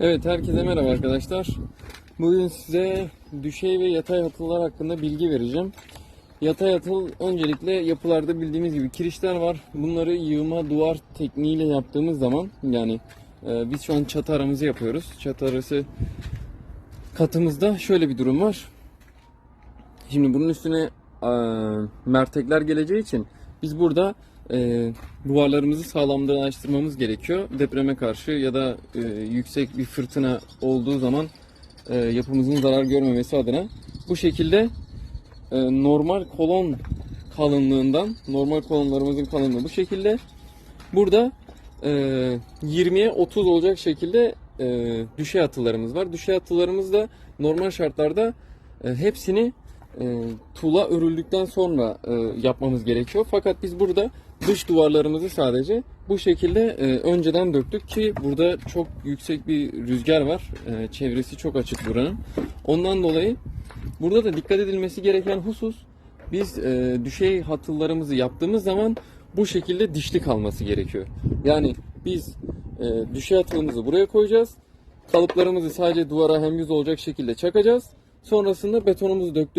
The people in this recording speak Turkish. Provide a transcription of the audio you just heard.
Evet herkese merhaba arkadaşlar. Bugün size düşey ve yatay hatıllar hakkında bilgi vereceğim. Yatay hatıl öncelikle yapılarda bildiğimiz gibi kirişler var. Bunları yığma duvar tekniğiyle yaptığımız zaman yani e, biz şu an çatı aramızı yapıyoruz. Çatı arası katımızda şöyle bir durum var. Şimdi bunun üstüne e, mertekler geleceği için biz burada e, duvarlarımızı sağlamlaştırmamız gerekiyor. Depreme karşı ya da e, yüksek bir fırtına olduğu zaman e, yapımızın zarar görmemesi adına bu şekilde e, normal kolon kalınlığından normal kolonlarımızın kalınlığı bu şekilde burada e, 20'ye 30 olacak şekilde e, düşey atılarımız var. Düşey atılarımız da normal şartlarda e, hepsini e, tuğla örüldükten sonra e, yapmamız gerekiyor. Fakat biz burada dış duvarlarımızı sadece bu şekilde e, önceden döktük ki burada çok yüksek bir rüzgar var. E, çevresi çok açık buranın. Ondan dolayı burada da dikkat edilmesi gereken husus biz e, düşey hatıllarımızı yaptığımız zaman bu şekilde dişli kalması gerekiyor. Yani biz e, düşey hatılımızı buraya koyacağız. Kalıplarımızı sadece duvara hem yüz olacak şekilde çakacağız. Sonrasında betonumuzu döktüğümüz